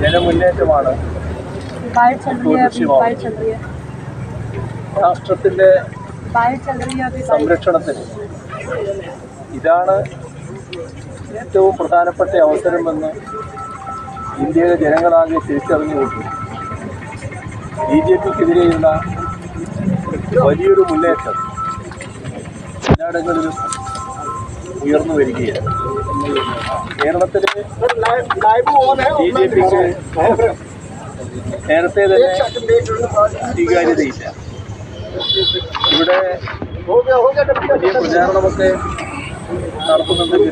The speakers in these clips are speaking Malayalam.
ജനമുന്നേറ്റമാണ്. രാഷ്ട്രത്തിന്റെ സംരക്ഷണത്തിന് ഇതാണ് ഏറ്റവും പ്രധാനപ്പെട്ട അവസരമെന്ന് ഇന്ത്യയിലെ ജനങ്ങളാകെ തിരിച്ചറിഞ്ഞുകൊണ്ടു ബി ജെ പിക്കെതിരെയുള്ള വലിയൊരു മുന്നേറ്റം എല്ലായിടങ്ങളിലും ഉയർന്നു വരികയാണ്. കേരളത്തിലെ ബി ജെ പിക്ക് നേരത്തെ തന്നെ സ്വീകാര്യതയില്ല. ഇവിടെ വലിയ പ്രചാരണമൊക്കെ നടത്തുന്നുണ്ടെങ്കിൽ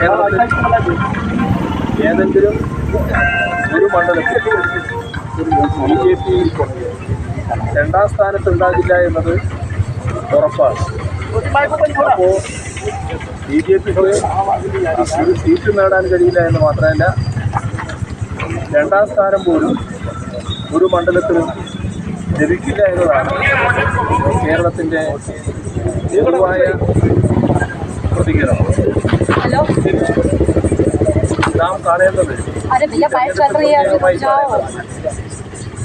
കേരളത്തിൽ ഏതെങ്കിലും ഒരു മണ്ഡലത്തിൽ ബി ജെ പി രണ്ടാം സ്ഥാനത്തുണ്ടാകില്ല എന്നത് ഉറപ്പാണ്. ബി ജെ പിക്ക് ഒരു സീറ്റ് നേടാൻ കഴിയില്ല എന്ന് മാത്രമല്ല രണ്ടാം സ്ഥാനം പോലും ഒരു മണ്ഡലത്തിലും ലഭിക്കില്ല എന്നതാണ് കേരളത്തിന്റെ പൊതുവായ പ്രതികരണം. നാം കാണേണ്ടത്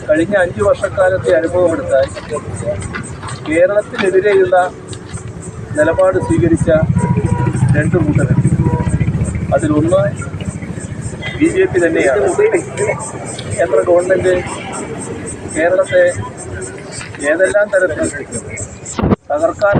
കഴിഞ്ഞ അഞ്ചു വർഷക്കാലത്തെ അനുഭവമെടുത്താൽ കേരളത്തിനെതിരെയുള്ള നിലപാട് സ്വീകരിച്ച രണ്ട് കൂട്ടർ അതിലൊന്ന് ബി ജെ പി തന്നെയാണ്. കേന്ദ്ര ഗവൺമെന്റ് കേരളത്തെ ഏതെല്ലാം തരത്തിൽ തകർക്കാൻ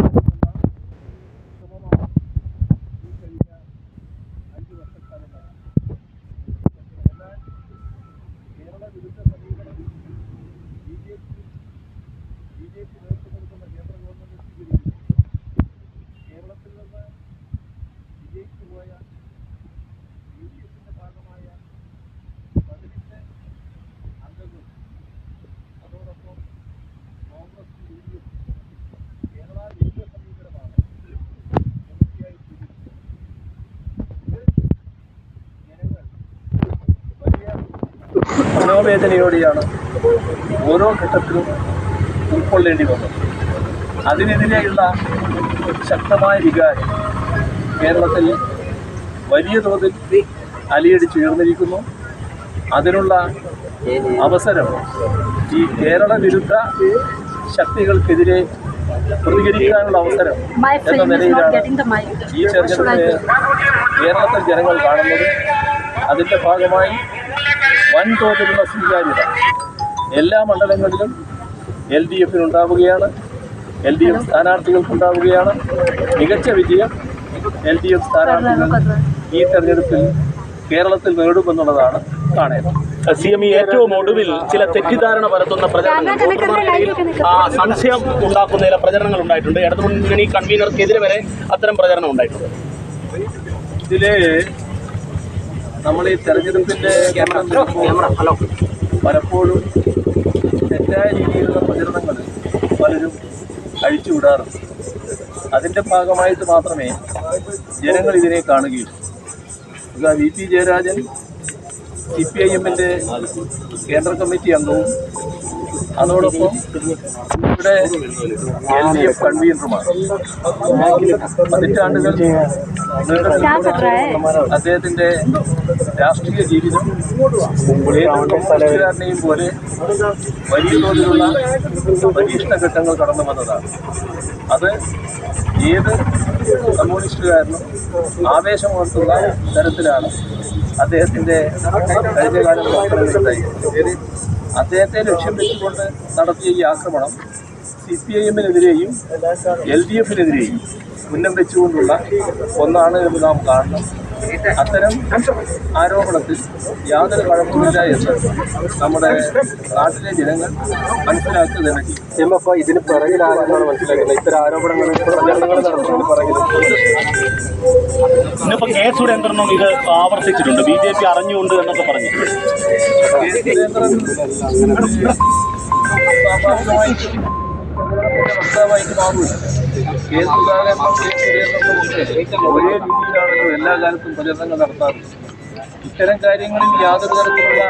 പോയ മനോവേദനയോടെയാണ് ഓരോ ഘട്ടത്തിലും ഉൾക്കൊള്ളേണ്ടി വന്നത്. അതിനെതിരെയുള്ള ശക്തമായ വികാരം കേരളത്തിൽ വലിയ തോതിൽ അലിയടിച്ചുയർന്നിരിക്കുന്നു അതിനുള്ള അവസരം ഈ കേരള വിരുദ്ധ ശക്തികൾക്കെതിരെ പ്രതികരിക്കാനുള്ള അവസരം എന്ന നിലയിലാണ്. ഈ തെരഞ്ഞെടുപ്പിനെ കേരളത്തിൽ ജനങ്ങൾ കാണുന്നത്. അതിന്റെ ഭാഗമായി വൻതോതിലുള്ള സ്വീകാര്യത. എല്ലാ മണ്ഡലങ്ങളിലും എൽ ഡി എഫിനുണ്ടാവുകയാണ് എൽ ഡി എഫ് സ്ഥാനാർത്ഥികൾക്കുണ്ടാവുകയാണ് മികച്ച വിജയം എൽ ഡി എഫ് സ്ഥാനാർത്ഥികൾ ഈ തെരഞ്ഞെടുപ്പിൽ കേരളത്തിൽ നേടുമെന്നുള്ളതാണ് കാണേണ്ടത്. സി എം ഇ ഏറ്റവും ഒടുവിൽ ചില തെറ്റിദ്ധാരണ പരത്തുന്ന പ്രചരണങ്ങൾ ആ, സംശയം ഉണ്ടാക്കുന്ന ചില പ്രചരണങ്ങൾ ഉണ്ടായിട്ടുണ്ട്. ഇടതു ഇടതുമുന്നണി കൺവീനർക്കെതിരെ വരെ അത്തരം പ്രചരണം ഉണ്ടായിട്ടുണ്ട്. ഇതിൽ നമ്മൾ ഈ തെരഞ്ഞെടുപ്പിന്റെ പലപ്പോഴും തെറ്റായ രീതിയിലുള്ള പ്രചരണങ്ങൾ പലരും അഴിച്ചുവിടാറുണ്ട്. അതിന്റെ ഭാഗമായിട്ട് മാത്രമേ ജനങ്ങൾ ഇതിനെ കാണുകയുള്ളൂ. V P Jayarajan C P I എമ്മിന്റെ കേന്ദ്ര കമ്മിറ്റി അംഗവും. അതോടൊപ്പം ഇവിടെ എൽ ഡി എഫ് കൺവീനറുമാണ്. പതിറ്റാണ്ടുകൾ അദ്ദേഹത്തിന്റെ രാഷ്ട്രീയ ജീവിതം കമ്മ്യൂണിസ്റ്റുകാരനെയും പോലെ വലിയ തോതിലുള്ള പരീക്ഷണ ഘട്ടങ്ങൾ കടന്നു വന്നതാണ്. അത് ഏത് കമ്മ്യൂണിസ്റ്റുകാരനും ആവേശം ഉണർത്തുന്ന തരത്തിലാണ് അദ്ദേഹത്തിന്റെ കഴിഞ്ഞകാല പ്രവർത്തനങ്ങളുണ്ടായി. അദ്ദേഹത്തെ ലക്ഷ്യം വെച്ചുകൊണ്ട് നടത്തിയ ഈ ആക്രമണം സി പി ഐ എമ്മിനെതിരെയും എൽ ഡി എഫിനെതിരെയും ഉന്നം വെച്ചുകൊണ്ടുള്ള ഒന്നാണ് എന്ന് നാം കാണണം. അത്തരം ആരോപണത്തിൽ യാതൊരു കുഴപ്പമില്ല എന്ന് നമ്മുടെ നാട്ടിലെ ജനങ്ങൾ മനസ്സിലാക്കി തന്നെ ചെയ്യും അപ്പൊ ഇതിന് പിറകിലാണെന്നാണ് മനസ്സിലാക്കുന്നത്? ഇത്തരം ആരോപണങ്ങൾ പ്രചരണങ്ങൾ നടത്തുന്നതിന് പിറകിൽ ഇന്നിപ്പോ കെ സുരേന്ദ്രനും ഇത് ആവർത്തിച്ചിട്ടുണ്ട്. ബി ജെ പി അറിഞ്ഞുകൊണ്ട് എന്നൊക്കെ പറഞ്ഞു. വക്താവായിട്ട് മാറില്ല എല്ലാ കാലത്തും പ്രചരണങ്ങൾ നടത്താറുള്ളത് ഇത്തരം കാര്യങ്ങളിൽ യാതൊരു തരത്തിലുള്ള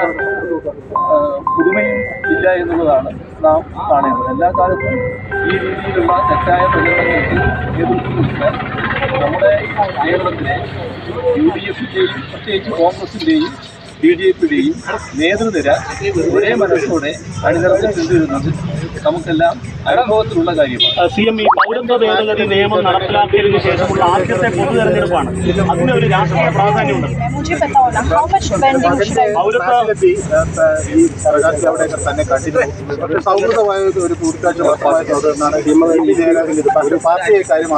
പുതുമയും ഇല്ല എന്നുള്ളതാണ് നാം കാണേണ്ടത്. എല്ലാ കാലത്തും ഈ രീതിയിലുള്ള തെറ്റായ പ്രചരണങ്ങൾക്ക് എതിർക്കുന്നുണ്ട് നമ്മുടെ കേരളത്തിലെ യു ഡി എഫിന്റെയും പ്രത്യേകിച്ച് കോൺഗ്രസിന്റെയും ബി ജെ പിയുടെയും നേതൃനിര ഒരേ മനസ്സോടെ അണിനിറത്തിൽ എന്നത് നമുക്കെല്ലാം കാര്യമാണ് സി എം ഈ പൗരത്വ ഭേദഗതി നിയമം നടപ്പിലാക്കിയതിനു ശേഷമുള്ള ആദ്യത്തെ പൊതു തെരഞ്ഞെടുപ്പാണ് അതിന് ഒരു രാഷ്ട്രീയ പ്രാധാന്യമുണ്ട് തന്നെ ഒരു ഒരു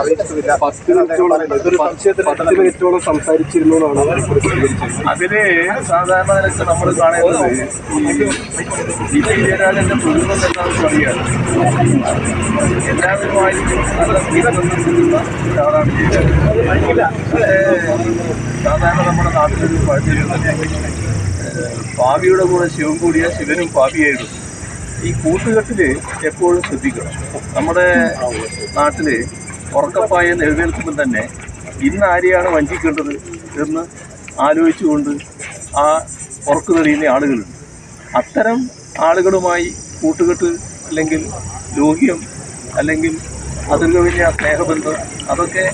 അറിയിച്ചിട്ടില്ല അതിന് സാധാരണ നിലയ്ക്ക് നമ്മൾ കാണുന്നത് ഈ വിജയരാജന്റെ കുടുംബം എന്താണെന്ന് പറയുക സാധാരണ നമ്മുടെ നാട്ടിലൊരു പഴഞ്ചൊല്ല് പാവിയുടെ കൂടെ ശിവൻ കൂടിയ ശിവനും പാവിയായിരുന്നു ഈ കൂട്ടുകെട്ടിൽ എപ്പോഴും ശ്രദ്ധിക്കണം. നമ്മുടെ നാട്ടിൽ ഉറക്കപ്പായ എഴുന്നേൽക്കുമ്പോൾ തന്നെ ഇന്ന് ആരെയാണ് വഞ്ചിക്കേണ്ടത് എന്ന് ആലോചിച്ചുകൊണ്ട് ആ ഉറക്കു തെളിയുന്ന ആളുകളുണ്ട്. അത്തരം ആളുകളുമായി കൂട്ടുകെട്ട് അല്ലെങ്കിൽ ലോഹ്യം അല്ലെങ്കിൽ അതിൽ കഴിഞ്ഞ സ്നേഹബന്ധം അതൊക്കെ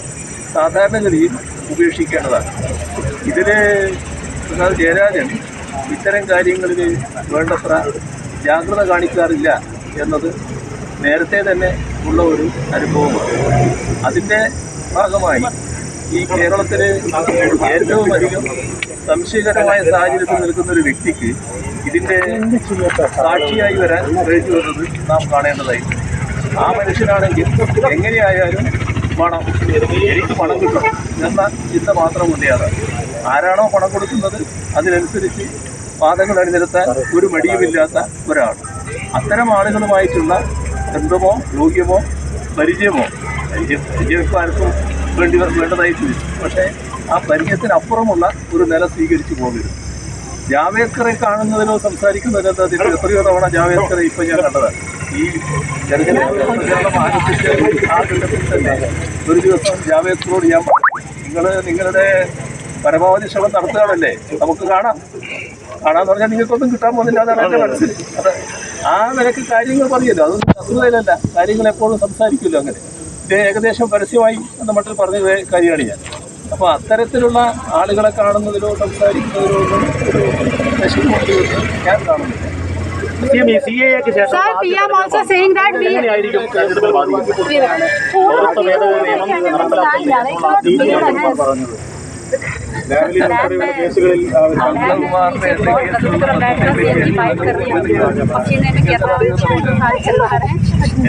സാധാരണഗതിയിൽ ഉപേക്ഷിക്കേണ്ടതാണ്. ഇതിൽ എന്നാൽ ജയരാജൻ ഇത്തരം കാര്യങ്ങളിൽ വേണ്ടത്ര ജാഗ്രത കാണിക്കാറില്ല എന്നത് നേരത്തെ തന്നെ ഉള്ള ഒരു അനുഭവമാണ്. അതിന്റെ ഭാഗമായി ഈ കേരളത്തിൽ ഏറ്റവും അധികം സംശയകരമായ സാഹചര്യത്തിൽ നിൽക്കുന്ന ഒരു വ്യക്തിക്ക് ഇതിന്റെ സാക്ഷിയായി വരാൻ ഉപയോഗിച്ചു വരുന്നത് നാം കാണേണ്ടതായി. ആ മനുഷ്യനാണെങ്കിൽ എങ്ങനെയായാലും പണം എനിക്ക് പണം കിട്ടണം എന്ന ചിന്ത മാത്രം കൊണ്ടേതാണ് ആരാണോ പണം കൊടുക്കുന്നത് അതിനനുസരിച്ച് പാദങ്ങൾ അണിനിരത്താൻ ഒരു മടിയുമില്ലാത്ത ഒരാൾ. അത്തരം ആളുകളുമായിട്ടുള്ള ബന്ധമോ യോഗ്യമോ പരിചയമോ ആർക്കും വേണ്ടി വേണ്ടതായിട്ട് വരും പക്ഷേ ആ പരിചയത്തിനപ്പുറമുള്ള ഒരു നില സ്വീകരിച്ചു പോകരുത്. ജാവേദ്കറെ കാണുന്നതിനോ സംസാരിക്കുന്നതിനോ തിരിച്ചു എത്രയോ തവണ ജാവേദ്കറെ ഇപ്പൊ ഞാൻ കണ്ടത്. ഈ തെരഞ്ഞെടുപ്പ് പ്രചാരണം ആരംഭിച്ച ആ തന്നെ ഒരു ദിവസം ജാവേദ്കറോട് ഞാൻ നിങ്ങൾ നിങ്ങളുടെ പരമാവധി ശ്രമം നടത്തുകയാണല്ലേ? നമുക്ക് കാണാം. കാണാന്ന് പറഞ്ഞാൽ നിങ്ങൾക്കൊന്നും കിട്ടാൻ പോകുന്നില്ല അതാണ് എന്റെ മനസ്സിൽ. ആ നിലയ്ക്ക് കാര്യങ്ങൾ പറയല്ലോ അതൊന്നും വസ്തുതയിലല്ല കാര്യങ്ങൾ എപ്പോഴും സംസാരിക്കുമല്ലോ അങ്ങനെ. ഇത് ഏകദേശം പരസ്യമായി മട്ടിൽ പറഞ്ഞ കാര്യമാണ് ഞാൻ. അപ്പോൾ അത്തരത്തിലുള്ള ആളുകളെ കാണുന്നതിലോ സംസാരിക്കുന്നതിലോ ഒരു വിഷമൊക്കെ ഞാൻ കാണുന്നില്ല Sir, PM also saying that we.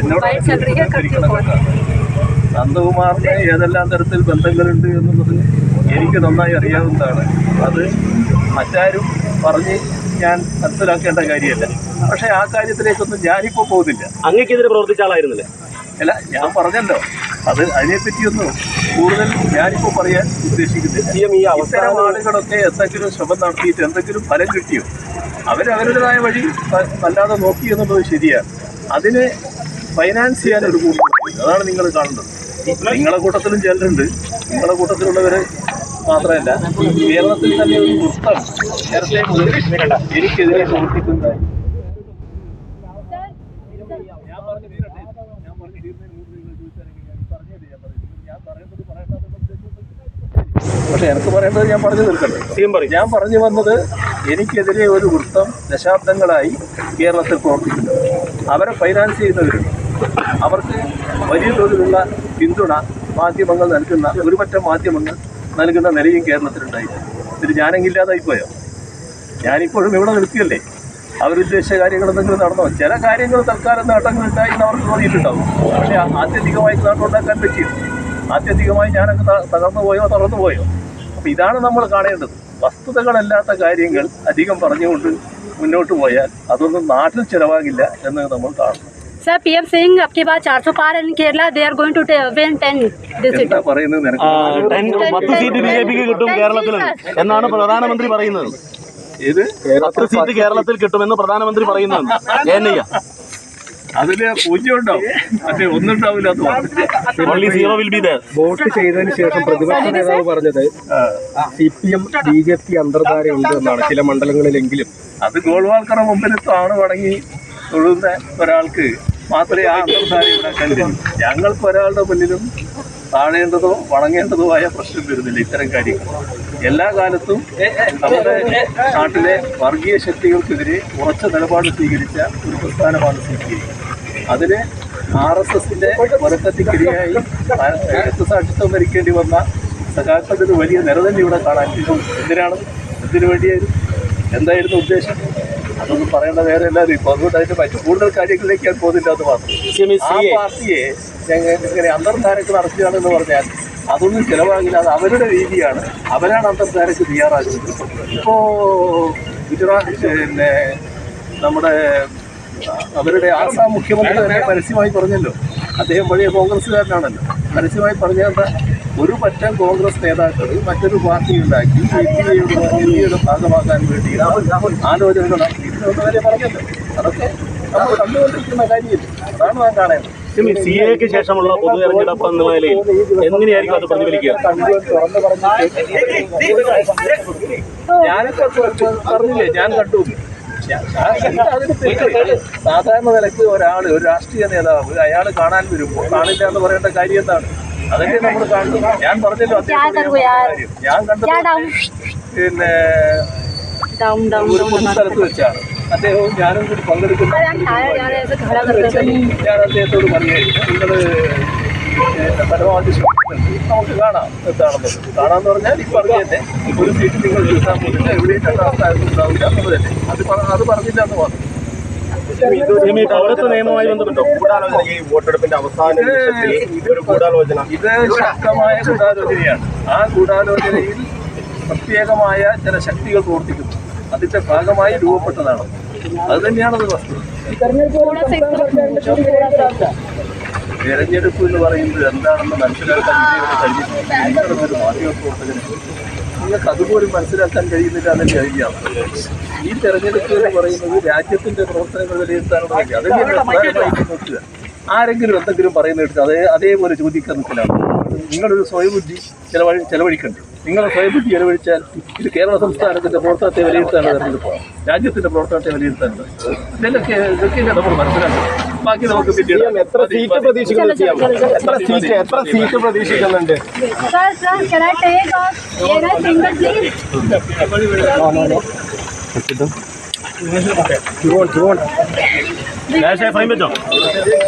എന്നോട് നന്ദകുമാറിന് ഏതെല്ലാം തരത്തിൽ ബന്ധങ്ങളുണ്ട് എന്നുള്ളത് എനിക്ക് നന്നായി അറിയാവുന്നതാണ്. അത് മറ്റാരും പറഞ്ഞ് ഞാൻ മനസ്സിലാക്കേണ്ട കാര്യമല്ല. പക്ഷേ ആ കാര്യത്തിലേക്കൊന്നും ഞാനിപ്പോൾ പോകുന്നില്ല. അങ്ങക്കെതിരെ പ്രവർത്തിച്ച ആളായിരുന്നില്ലേ? അല്ല ഞാൻ പറഞ്ഞല്ലോ. അത് അതിനെപ്പറ്റിയൊന്നും കൂടുതൽ ഞാനിപ്പോൾ പറയാൻ ഉദ്ദേശിക്കുന്നില്ല. ഈ ഇത്തരം ആളുകളൊക്കെ എന്തെങ്കിലും ശ്രമം നടത്തിയിട്ട് എന്തെങ്കിലും ഫലം കിട്ടിയോ? അവരവരുടേതായ വഴി വല്ലാതെ നോക്കി എന്നുള്ളത് ശരിയാണ്. അതിന് ഫൈനാൻസ് ചെയ്യാൻ ഒരു കൂട്ടം അതാണ് നിങ്ങൾ കാണുന്നത്. നിങ്ങളെ കൂട്ടത്തിലും ചിലരുണ്ട്. നിങ്ങളെ കൂട്ടത്തിലുള്ളവര് മാത്രമല്ല കേരളത്തിൽ തന്നെ ഒരു പുസ്തകം നേരത്തെ മുതൽ എനിക്കെതിരെ പ്രവർത്തിക്കുന്ന പക്ഷെ എനിക്ക് പറയേണ്ടത് ഞാൻ പറഞ്ഞു പറയും. ഞാൻ പറഞ്ഞു വന്നത് എനിക്കെതിരെ ഒരു വൃത്തം ദശാബ്ദങ്ങളായി കേരളത്തിൽ പ്രവർത്തിക്കുന്നു അവരെ ഫൈനാൻസ് ചെയ്യുന്നവരുണ്ട്. അവർക്ക് വലിയ തോതിലുള്ള പിന്തുണ മാധ്യമങ്ങൾ നൽകുന്ന ഒരു പറ്റം മാധ്യമങ്ങൾ നൽകുന്ന നിലയും കേരളത്തിലുണ്ടായിരുന്നു ഇതിൽ ഞാനെങ്കില്ലാതായി പോയോ? ഞാനിപ്പോഴും ഇവിടെ നിൽക്കുകയല്ലേ? അവരുദ്ദേശിച്ച കാര്യങ്ങൾ എന്തെങ്കിലും നടന്നോ? ചില കാര്യങ്ങൾ തൽക്കാലം നേട്ടങ്ങളുണ്ടായി എന്ന് അവർക്ക് തോന്നിയിട്ടുണ്ടാവും. പക്ഷേ ആത്യന്തികമായി നാട്ടുണ്ടാക്കാൻ പറ്റിയോ? ആത്യന്തികമായി ഞാനങ്ങ് തകർന്നു പോയോ തളർന്നു പോയോ? അപ്പോൾ ഇതാണ് നമ്മൾ കാണേണ്ടത്. വസ്തുതകളല്ലാത്ത കാര്യങ്ങൾ അധികം പറഞ്ഞുകൊണ്ട് മുന്നോട്ട് പോയാൽ അതൊന്നും നാട്ടിൽ ചിലവാകില്ല എന്ന് നമ്മൾ കാണണം. സർ പി എം സിംഗ് എന്നാണ് പ്രധാനമന്ത്രി പറയുന്നത്. പത്ത് സീറ്റ് കേരളത്തിൽ കിട്ടും എന്ന് പ്രധാനമന്ത്രി പറയുന്നത്. അതിൽ പൂജ്യം വോട്ട് ചെയ്തതിന് ശേഷം പ്രതിപക്ഷ നേതാവ് പറഞ്ഞത് C P M B J P അന്തർധാര ഉണ്ട് എന്നാണ് ചില മണ്ഡലങ്ങളിലെങ്കിലും. അത് ഗോൾവാൾക്കറ മുമ്പിൽ താണു തുടങ്ങി തൊഴുന്ന ഒരാൾക്ക് മാത്രമേ ആ അന്തർധാര ഉണ്ടാക്കാൻ കഴിയൂ ഞങ്ങൾക്ക് ഒരാളുടെ മുന്നിലും താഴേണ്ടതോ വണങ്ങേണ്ടതോ ആയ പ്രശ്നം വരുന്നില്ല ഇത്തരം കാര്യങ്ങൾ. എല്ലാ കാലത്തും നമ്മുടെ നാട്ടിലെ വർഗീയ ശക്തികൾക്കെതിരെ ഉറച്ച നിലപാട് സ്വീകരിച്ച ഒരു പ്രസ്ഥാനമാണ് സി പി ഐ. അതിന് ആർ എസ് എസിന്റെ പുറത്തെത്തിക്കിരയായി രക്തസാക്ഷിത്വം ഭരിക്കേണ്ടി വന്ന സഖാക്കളുടെ വലിയ നിര തന്നെ ഇവിടെ കാണാൻ എന്തിനാണ്? എന്തിനു വേണ്ടിയായിരുന്നു? എന്തായിരുന്നു ഉദ്ദേശം? അതൊന്നും പറയേണ്ട വേറെ എല്ലാവരും ഇപ്പൊ അതുകൊണ്ട് അതിന്റെ മറ്റു കൂടുതൽ കാര്യങ്ങളിലേക്ക് ഞാൻ പോകുന്നില്ല എന്ന് മാത്രം. ആ പാർട്ടിയെ ഇങ്ങനെ അന്തർധാരക്ക് നടത്തുകയാണെന്ന് പറഞ്ഞാൽ അതൊന്നും ചിലവാകില്ല. അത് അവരുടെ രീതിയാണ്. അവരാണ് അന്തർധാരക്ക് തയ്യാറാക്കുന്നത് ഇപ്പോ ഗുജറാത്ത് പിന്നെ നമ്മുടെ അവരുടെ ആസാം മുഖ്യമന്ത്രി തന്നെ പരസ്യമായി പറഞ്ഞല്ലോ. അദ്ദേഹം പഴയ കോൺഗ്രസ്സുകാരനാണല്ലോ. പരസ്യമായി പറഞ്ഞാൽ ഒരു പറ്റം കോൺഗ്രസ് നേതാക്കൾ മറ്റൊരു പാർട്ടി ഉണ്ടാക്കി ഇന്ത്യയുടെ ഭാഗമാക്കാൻ വേണ്ടി ആലോചനകൾ നടത്തി ഇതിനൊന്നും വരെ പറഞ്ഞല്ലോ അതൊക്കെ നമ്മൾ കണ്ടുകൊണ്ടിരിക്കുന്ന കാര്യമില്ല അതാണ് നാം കാണേണ്ടത് സി എക്ക് ശേഷമുള്ള പൊതു തെരഞ്ഞെടുപ്പ് എന്ന നിലയിൽ എങ്ങനെയായിരിക്കും അത് പ്രതിഫലിക്കുക ഞാനൊക്കെ പറഞ്ഞില്ലേ ഞാൻ കണ്ടു ഞാൻ- ഞാൻ സാധാരണ നിലയ്ക്ക് ഒരാൾ ഒരു രാഷ്ട്രീയ നേതാവ് അയാൾ കാണാൻ വരുമ്പോൾ കാണില്ല എന്ന് പറയേണ്ട കാര്യം എന്താണ് അതൊക്കെ നമ്മൾ ഞാൻ പറഞ്ഞല്ലോ ഞാൻ പിന്നെ ഒരു പൊതു സ്ഥലത്ത് വെച്ചാണ്. അദ്ദേഹവും ഞാനും കൂടി പങ്കെടുക്കുന്നു. ഞാൻ അദ്ദേഹത്തോട് പറഞ്ഞായിരിക്കും നിങ്ങൾ പരമാവധി നമുക്ക് കാണാം എന്താണെന്ന് കാണാന്ന് പറഞ്ഞാൽ ഈ പറഞ്ഞ ഒരു സീറ്റ് നിങ്ങൾ എടുക്കാൻ പോകുന്നില്ല എവിടെയും കണ്ട സ്ഥലത്തുണ്ടാവില്ല എന്നുള്ളത് തന്നെ അത് അത് പറഞ്ഞില്ല എന്ന് പറഞ്ഞു പൗരത്വ നിയമവുമായി ബന്ധപ്പെട്ടോ? ഗൂഢാലോചന ഈ വോട്ടെടുപ്പിന്റെ അവസാന നിമിഷത്തിൽ ഒരു ഗൂഢാലോചന ഇത് ശക്തമായ ഗൂഢാലോചനയാണ് ആ ഗൂഢാലോചനയിൽ പ്രത്യേകമായ ചില ശക്തികൾ പ്രവർത്തിക്കുന്നു. അതിന്റെ ഭാഗമായി രൂപപ്പെട്ടതാണ്. അത് തന്നെയാണ് അത് വസ്തുത എന്ന് പറയുന്നത് എന്താണെന്ന് മനസ്സിലാക്കാൻ കഴിഞ്ഞിട്ടുണ്ട് മാധ്യമ പ്രവർത്തകന് നിങ്ങൾക്ക് അതുപോലും മനസ്സിലാക്കാൻ കഴിയുന്നില്ല എന്ന് കഴിയാം ഈ തെരഞ്ഞെടുപ്പ് എന്ന് പറയുന്നത് രാജ്യത്തിന്റെ പ്രവർത്തനങ്ങൾ വിലയിരുത്താനുള്ള അതല്ലേ നോക്കുക. ആരെങ്കിലും എന്തെങ്കിലും പറയുന്നത് എടുക്കുക അതേ അതേപോലെ ചോദിക്കാൻ നിൽക്കലാണ് നിങ്ങളൊരു സ്വയബുദ്ധി ചെലവഴി ചെലവഴിക്കണ്ടേ നിങ്ങളെ സ്വയബുദ്ധി ചെലവഴിച്ചാൽ ഇത് കേരള സംസ്ഥാനത്തിന്റെ പ്രവർത്തനത്തെ വിലയിരുത്താനുള്ള തെരഞ്ഞെടുപ്പാണ്. രാജ്യത്തിന്റെ പ്രവർത്തനത്തെ വിലയിരുത്താനുള്ള. ഇതൊക്കെ ഇതൊക്കെ നമ്മൾ മനസ്സിലാക്കുന്നത് ബാക്കി നമുക്ക് എത്ര സീറ്റ് പ്രതീക്ഷിക്കുന്നുണ്ട് എത്ര സീറ്റ് എത്ര സീറ്റ് പ്രതീക്ഷിക്കുന്നുണ്ട്? Sir, sir, can I take off? Can I finger please? No, no. ऐसे फाइन में जाओ